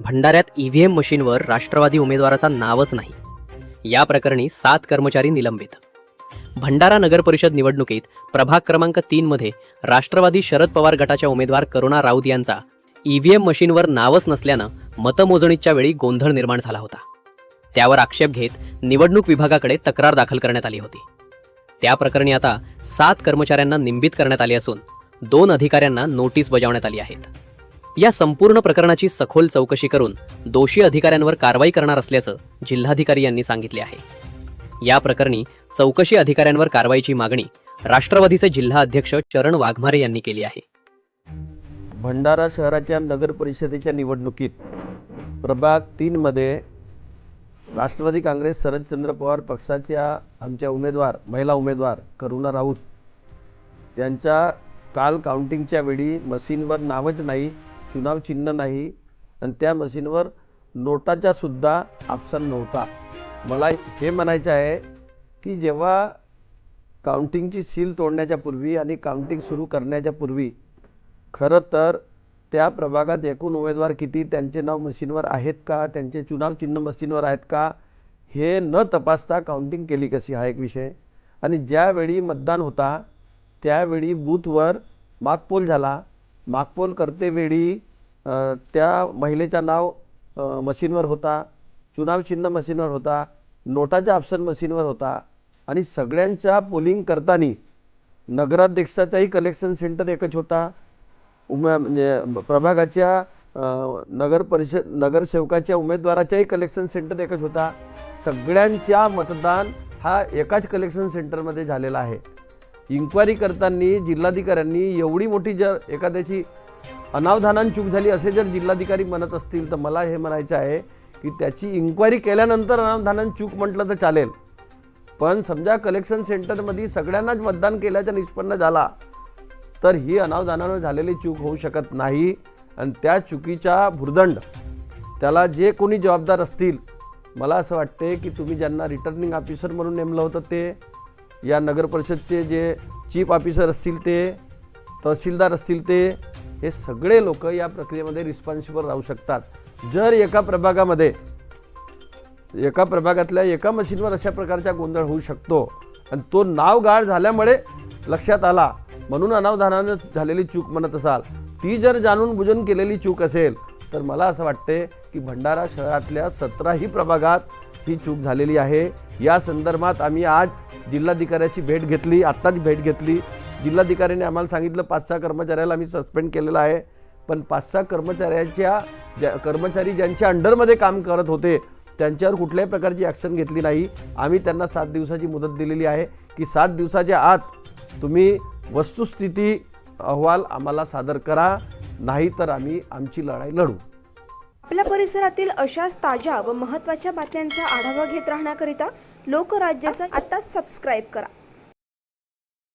भंडाऱ्यात EVM मशीनवर राष्ट्रवादी उमेदवाराचा नावच नाही. या प्रकरणी सात कर्मचारी निलंबित. भंडारा नगर परिषद निवडणुकीत प्रभाग क्रमांक तीनमध्ये राष्ट्रवादी शरद पवार गटाच्या उमेदवार करुणा राऊत यांचा ईव्हीएम मशीनवर नावच नसल्यानं मतमोजणीच्या वेळी गोंधळ निर्माण झाला होता. त्यावर आक्षेप घेत निवडणूक विभागाकडे तक्रार दाखल करण्यात आली होती. त्या प्रकरणी आता सात कर्मचाऱ्यांना निंबित करण्यात आले असून दोन अधिकाऱ्यांना नोटीस बजावण्यात आली आहेत. या संपूर्ण प्रकरणाची सखोल चौकशी करून दोषी अधिकाऱ्यांवर कारवाई करणार असल्याचं जिल्हाधिकारी यांनी सांगितले आहे. या प्रकरणी चौकशी अधिकाऱ्यांवर कारवाईची मागणी राष्ट्रवादीचे जिल्हा अध्यक्ष चरण वाघमारे यांनी केली आहे. भंडारा शहराच्या नगर परिषदेच्या निवडणुकीत प्रभाग तीनमध्ये राष्ट्रवादी काँग्रेस शरदचंद्र पवार पक्षाच्या आमच्या उमेदवार महिला उमेदवार करुणा राऊत त्यांच्या काल काउंटिंगच्या वेळी मशीनवर नावच नाही चुनाव चिन्ह नाही. आणि त्या मशीनवर नोटाचा सुद्धा ऑप्शन नव्हता. मला हे म्हणायचं आहे की जेव्हा काउंटिंगची सील तोडण्याच्या पूर्वी आणि काउंटिंग सुरू करण्याच्या पूर्वी खरं तर त्या प्रभागात एकूण उमेदवार किती त्यांचे नाव मशीनवर आहेत का त्यांचे चुनाव चिन्ह मशीनवर आहेत का हे न तपासता काउंटिंग केली कशी हा एक विषय. आणि ज्यावेळी मतदान होता त्यावेळी बूथवर मागपोल झाला. मागपोल करतेवेळी त्या महिलेचा नाव मशीनवर होता चुनाव चिन्ह मशीनवर होता नोटाचा ऑप्शन मशीनवर होता आणि सगळ्यांच्या पोलिंग करताना नगराध्यक्षाचाही कलेक्शन सेंटर एकच होता. उमे म्हणजे प्रभागाच्या नगर परिषद नगरसेवकाच्या उमेदवाराच्याही कलेक्शन सेंटर एकच होता. सगळ्यांच्या मतदान हा एकाच कलेक्शन सेंटरमध्ये झालेला आहे. इन्क्वायरी करताना जिल्हाधिकाऱ्यांनी एवढी मोठी जर एखाद्याची अनावधानान चूक झाली असे जर जिल्हाधिकारी म्हणत असतील तर मला हे म्हणायचं आहे की त्याची इन्क्वायरी केल्यानंतर अनावधानान चूक म्हटलं तर चालेल. पण समजा कलेक्शन सेंटरमध्ये सगळ्यांनाच मतदान केल्याचा निष्पन्न झाला तर ही अनावधानानं झालेली चूक होऊ शकत नाही. आणि त्या चुकीचा भुर्दंड त्याला जे कोणी जबाबदार असतील मला असं वाटते की तुम्ही ज्यांना रिटर्निंग ऑफिसर म्हणून नेमलं होतं ते या नगर परिषदचे जे चीफ ऑफिसर असतील ते तहसीलदार असतील ते हे सगळे लोक या प्रक्रियेमध्ये रिस्पॉन्सिबल राहू शकतात. जर एका प्रभागामध्ये एका प्रभागातल्या एका मशीनवर अशा प्रकारचा गोंधळ होऊ शकतो आणि तो नाव गाळ झाल्यामुळे लक्षात आला म्हणून अनावधानानं झालेली चूक म्हणत असाल. ती जर जाणून बुजून केलेली चूक असेल तर मला असं वाटते की भंडारा शहरातल्या सतराही प्रभागात ही चूक झालेली आहे. या संदर्भात आम्ही आज जिल्हाधिकाऱ्याची भेट घेतली आत्ताच भेट घेतली. जिल्हाधिकाऱ्याने आम्हाला सांगितलं पाच सहा कर्मचाऱ्याला आम्ही सस्पेंड केलेलं आहे. पण पाच सहा कर्मचाऱ्याच्या ज्या कर्मचारी ज्यांच्या अंडरमध्ये काम करत होते त्यांच्यावर कुठल्याही प्रकारची ॲक्शन घेतली नाही. आम्ही त्यांना सात दिवसाची मुदत दिलेली आहे की सात दिवसाच्या आत तुम्ही वस्तुस्थिती अहवाल आम्हाला सादर करा. नाही तर आम्ही आमची लढाई लढू. आपल्या परिसरातील अशाच ताज्या व महत्त्वाच्या बातम्यांचा आढावा घेत राहण्याकरिता लोकराज्याचा आत्ताच सबस्क्राईब करा.